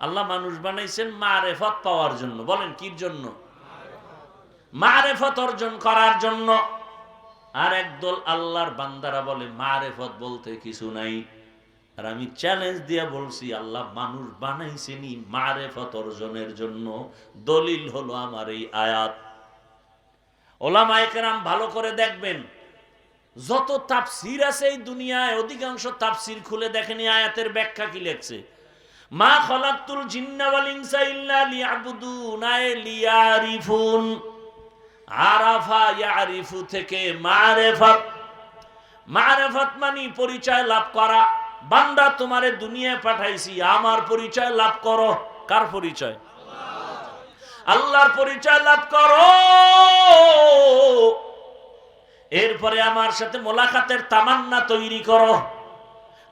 আল্লাহ মানুষ বানাইছেন মারেফত পাওয়ার জন্য। বলেন, কির জন্য? মারেফত অর্জন করার জন্য। আর একদল আল্লাহর বান্দারা বলে, মারেফত বলতে কিছু নাই। আর আমি চ্যালেঞ্জ দিয়ে বলছি, আল্লাহ মানুষ বানাইছেনি মারেফত অর্জনের জন্য। দলিল হলো আমার এই আয়াত। ওলামায়ে কেরাম ভালো করে দেখবেন, যত তাফসির আছে এই দুনিয়ায়, অধিকাংশ তাফসির খুলে দেখেনি, আয়াতের ব্যাখ্যা কি লেখছে? মা খলাকতুল জিন্না ওয়াল ইনসা ইল্লা লিয়াবুদুন আয় লিয়ারিফুন। আরাফা ইয়ারিফু থেকে মারেফত। মারেফত মানে পরিচয় লাভ করা। বান্দা তোমারে দুনিয়ায় পাঠাইছি, আমার পরিচয় লাভ করো। কার পরিচয়? আল্লাহর পরিচয় লাভ করো। এরপরে আমার সাথে মোলাকাতের তামান্না তৈরি করো।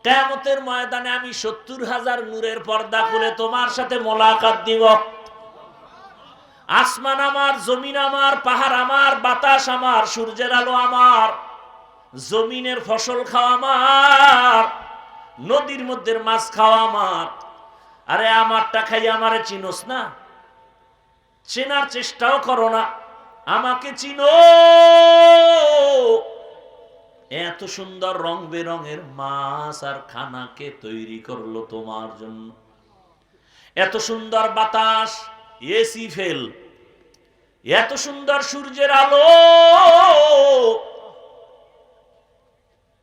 কেমতের ময়দানে আমি সত্তর হাজার নূরের পর্দা খুলে তোমার সাথে মোলাকাত দিব। আসমান আমার, জমিন আমার, পাহাড় আমার, বাতাস আমার, সূর্যের আলো আমার, জমিনের ফসল খাওয়া আমার, নদীর মধ্যে মাছ খাওয়া আমার। আরে আমারটা খাই আমারে চিনোস না? চেনার চেষ্টাও করো না। আমাকে চিনো। এত সুন্দর রং বেরঙের মাছ আর খানাকে তৈরি করল তোমার জন্য। এত সুন্দর বাতাস, এসি ফেল। এত সুন্দর সূর্যের আলো।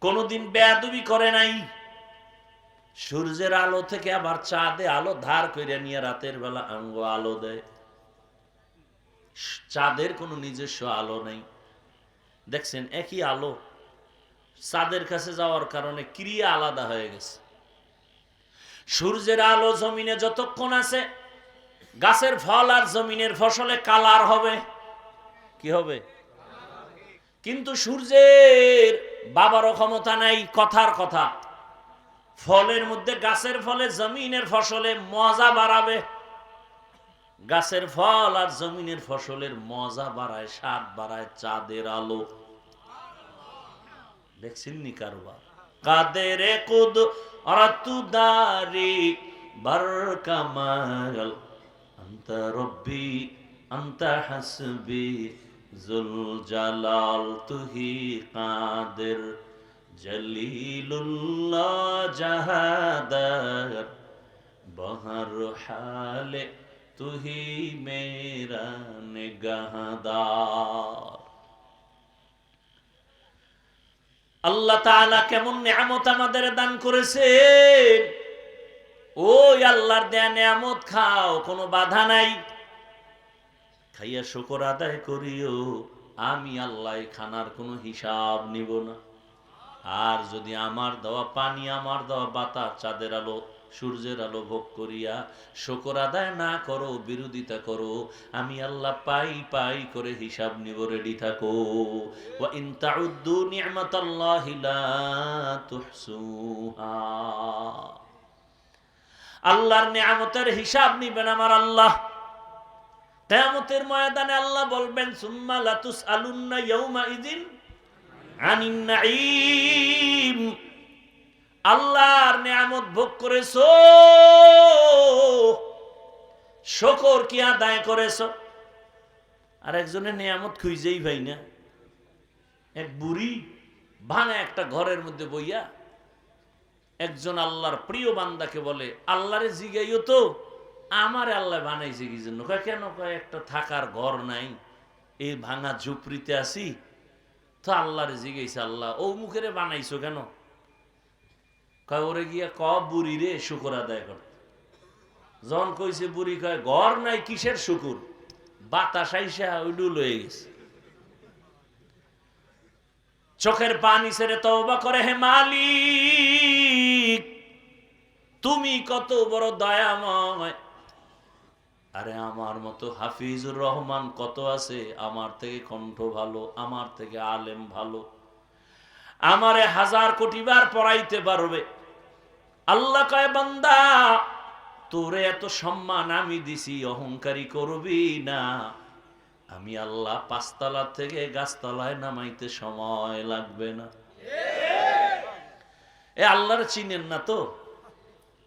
কোনদিন বেয়াদবি করে নাই। সূর্যের আলো থেকে আবার চাঁদে আলো ধার করে নিয়ে রাতের বেলা আঙ্গ আলো দেয়। চাঁদের কোনো নিজস্ব আলো নেই। দেখছেন, একই আলো চাঁদের কাছে যাওয়ার কারণে ক্রিয়া আলাদা হয়ে গেছে। সূর্যের আলো জমিনে যতক্ষণ আছে, গাছের ফল আর জমিনের ফসলে কালার হবে। কি হবে? কিন্তু সূর্যের বাবারও ক্ষমতা নাই, কথার কথা। ফলের মধ্যে গাছের ফলে জমিনের ফসলে মজা বাড়াবে। গাছের ফল আর জমিনের ফসলের মজা বাড়ায়, স্বাদ বাড়ায়, চাঁদের আলো। দেখছেন নি কারবার? কাদের কুদ রাতুদারি বার কামাল আন্তা রব্বি, আন্তা হাসবি জুল জালাল তুহি কাদের। জলিলুল্লাহ জাহাদার, বহর হালে তুহি মেরা নিগাহদার আল্লাহ তাআলা কেমন নিয়ামত আমাদের দান করেছে ওই আল্লাহর দেয়া নিয়ামত খাও, কোনো বাধা নাই। খাইয়া শুকর আদায় করিও, আমি আল্লাহ খানার কোনো হিসাব নিব না। আর যদি আমার দেওয়া পানি, আমার দেওয়া বাতাস চাঁদের আলো, সূর্যের আলো ভোগ করিয়া শুকর আদায় না করো, বিরোধিতা করো, আমি আল্লাহ পাই পাই করে হিসাব নিব রেডি থাকো। আল্লাহর নিয়ামতের হিসাব নিবেন আমার আল্লাহ। কিয়ামতের ময়দানে আল্লাহ বলবেন, সুম্মা লাতুস আলুন্না ইয়াউমা ইদিন আল্লাহর নিয়ামত ভোগ করেছ। শকর কি আদায় করেছ? আর একজনের নিয়ামত খুঁজেই ভাই না। এক বুড়ি ভাঙা একটা ঘরের মধ্যে বইয়া একজন আল্লাহর প্রিয় বান্দাকে বলে, আল্লাহরে জিগাইও তো, আমার আল্লাহ বানাইছে কি জন্য? কেন কয়, একটা থাকার ঘর নাই, এই ভাঙা ঝুপড়িতে আছি তো আল্লাহরে জিগাইছে আল্লাহ। ও মুখেরে বানাইছো কেন? ওরে গিয়া ক, বুড়ি রে, শুকুর আদায় করতে যখন কইছে, বুড়ি কয়, ঘর নাই, কিসের শুকুর? বাতাস আইসা ওইডু লয়ে গেছে। চোখের পানি ছেড়ে তওবা করে, হে মালিক, তুমি কত বড় দয়াময়। আরে আমার মতো হাফিজুর রহমান কত আছে? আমার থেকে কণ্ঠ ভালো, আমার থেকে আলেম ভালো। আমারে হাজার কোটি বার পড়াইতে পারবে। আল্লাহ কয়, বান্দা, তোরে এত সম্মান আমি দিছি, অহংকারী করবি না। আমি আল্লাহ পাঁচতলা থেকে গাছতলায় নামাইতে সময় লাগবে না। এ আল্লাহর চিনেন না তো?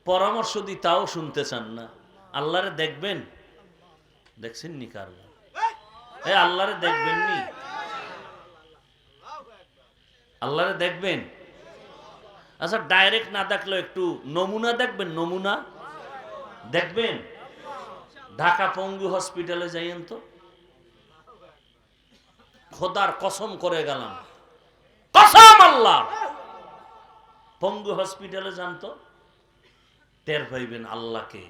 পরামর্শ দি, তাও শুনতে চান না। আল্লাহরে দেখবেন দেখছেন নি কার আল্লাহরে দেখবেন নি? আল্লাহরে দেখবেন? আচ্ছা ডাইরেক্ট না দেখলেও একটু নমুনা দেখবেন নমুনা? দেখবেন? ঢাকা পঙ্গু হসপিটালে যাইয়েন তো। খোদার কসম করে গেলাম। কসম আল্লাহ! পঙ্গু হসপিটালে যান তো। টের পাইবেন আল্লাহকে।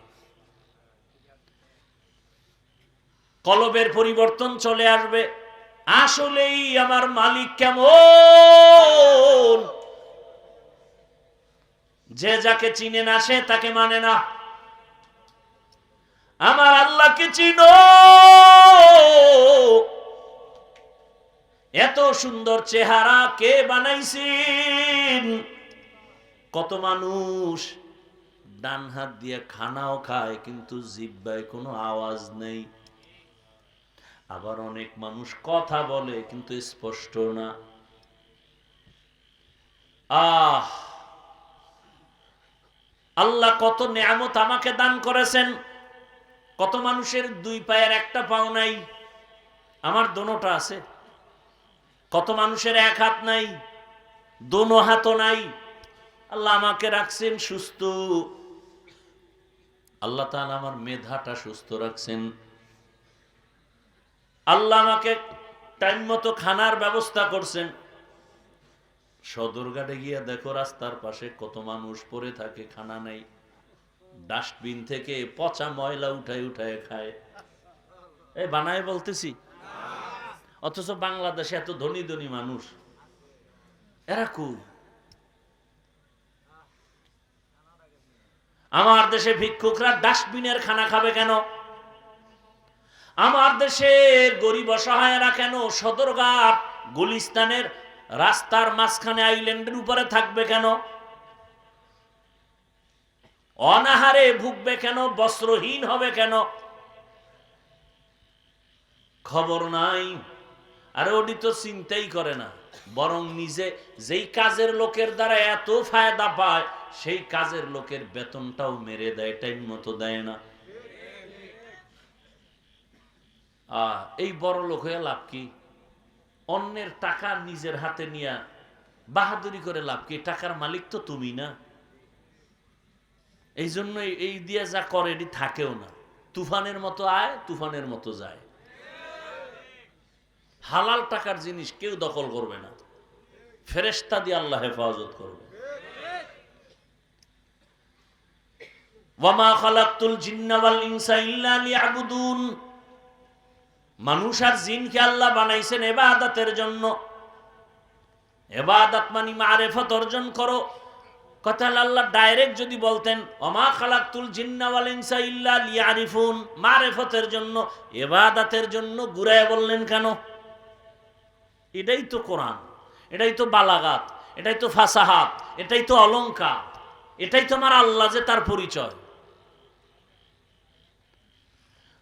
কলবের পরিবর্তন চলে আসবে। আসলেই আমার মালিক কেমন? যে যাকে চিনে না, সে তাকে মানে না। আমার আল্লাহকে চিনো। এত সুন্দর চেহারা কে বানাইছেন? কত মানুষ ডান হাত দিয়ে খানাও খায়, কিন্তু জিব্বায় কোনো আওয়াজ নেই। আবার অনেক মানুষ কথা বলে, কিন্তু স্পষ্ট না। আহ! আল্লাহ কত নিয়ামত আমাকে দান করেছেন। কত মানুষের দুই পায়ের একটা পাও নাই। আমার দোনোটা আছে। কত মানুষের এক হাত নাই। দোনো হাতও নাই। আল্লাহ আমাকে রাখছেন সুস্থ। আল্লাহ তাআলা আমার মেধাটা সুস্থ রাখছেন। আল্লাহ আমাকে টাইম মতো খানার ব্যবস্থা করছেন। সদরঘাটে গিয়ে দেখো রাস্তার পাশে কত মানুষ পড়ে থাকে, খানা নেই। ডাস্টবিন থেকে পচা ময়লা উঠায় উঠায় খায়। এই বানায় বলতেছি? অথচ বাংলাদেশে এত ধনী ধনী মানুষ। এরা কু আমার দেশে ভিক্ষুকরা ডাস্টবিনের খানা খাবে কেন? আমার দেশের গরিব অসহায়রা কেন সদরঘাট, গুলিস্তানের রাস্তার মাঝখানে আইল্যান্ডের উপরে থাকবে কেন? অনাহারে ভুগবে কেন? বস্ত্রহীন হবে কেন? খবর নাই। আরে ওটি তো চিন্তাই করে না। বরং নিজে যেই কাজের লোকের দ্বারা এত ফায়দা পায়, সেই কাজের লোকের বেতনটাও মেরে দেয়, টাইম মতো দেয় না আহ, এই বড় লোক হয়ে লাভ কি? অন্যের টাকা নিজের হাতে নিয়ে বাহাদুরি করে লাভ কি? টাকার মালিক তো তুমি না। এই জন্য এই দিয়ে যা করে, এটি থাকেও না। তুফানের মতো আয়, তুফানের মতো যায়। হালাল টাকার জিনিস কেউ দখল করবে না। ফেরেস্তা দিয়ে আল্লাহ হেফাজত করবে। ওয়ামা খালাকতুল জিন্না ওয়াল ইনসা ইল্লা লিয়াবুদুন। মানুষ আর জিনকে আল্লাহ বানাইছেন এবাদাতের জন্য। এবাদাত মানি মারেফত অর্জন করো। কথা আল্লাহ ডাইরেক্ট যদি বলতেন অমা খালাকতুল জিন্না ওয়াল ইনসা ইল্লা লিয়ারিফুন মারেফতের জন্য, এবাদাতের জন্য ঘুরায় বললেন কেন? এটাই তো কোরআন, এটাই তো বালাগাত, এটাই তো ফাসাহাত, এটাই তো অলংকার, এটাই তো আমার আল্লাহ যে তার পরিচয়।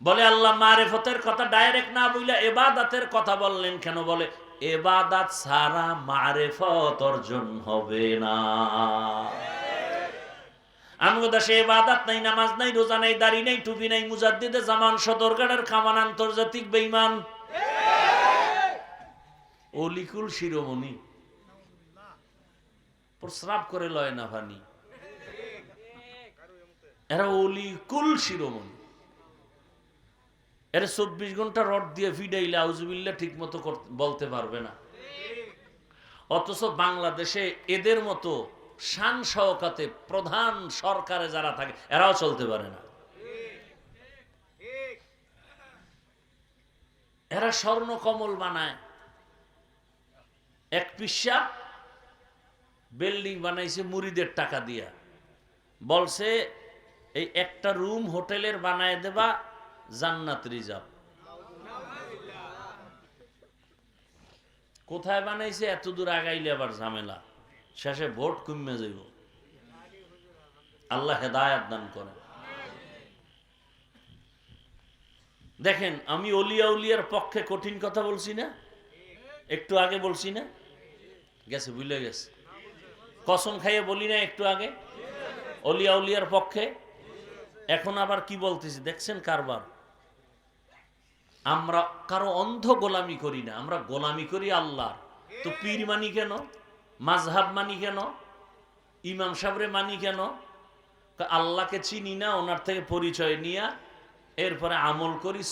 বলে আল্লাহ, মারেফতের কথা ডাইরেক্ট না বইলে এবাদাতের কথা বললেন কেন? বলে, এবাদাত সারা মারেফত অর্জন হবে না। আমগো দেশে এবাদাত নাই, নামাজ নাই, রোজা নাই, দাড়ি নাই, টুপি নাই, মুজাদ্দিদে জামান সদরঘাটের খামান, আন্তর্জাতিক বেইমান। অলিকুল শিরোমণি, প্রস্রাব করে লয় না ভানি। এরা অলিকুল শিরোমণি। এরা চব্বিশ ঘণ্টা রড দিয়ে ফিডাইলে আউজুবিল্লা ঠিক মতো বলতে পারবে না। অথচ বাংলাদেশে এদের মতো শান সহকাতে প্রধান সরকারে যারা থাকে, এরাও চলতে পারে না। এরা স্বর্ণ কমল বানায়। এক পিসা বিল্ডিং বানাইছে মুড়িদের টাকা দিয়া। বলছে, এই একটা রুম হোটেলের বানায় দেবা জান্নাত রিজার্ভ। কোথায় বানাইছে, এত দূর আগাইলে আবার ঝামেলা। শেষে ভোট কমে যাইব। আল্লাহ হেদায়াত দান করে দেখেন, আমি অলিয়া উলিয়ার পক্ষে কঠিন কথা বলছি না? একটু আগে বলছি না? গেছে বুঝলে গেছে। কসম খাইয়ে বলি না একটু আগে? অলিয়া উলিয়ার পক্ষে? এখন আবার কি বলতেছি? দেখছেন কারবার? আমরা কারও অন্ধ গোলামি করি না, আমরা গোলামি করি আল্লাহর। তো পীর মানি কেন? মাঝহাব মানি কেন? ইমাম সাবরে মানি কেন? আল্লাহকে চিনি না, ওনার থেকে পরিচয় নিয়া এরপরে আমল করি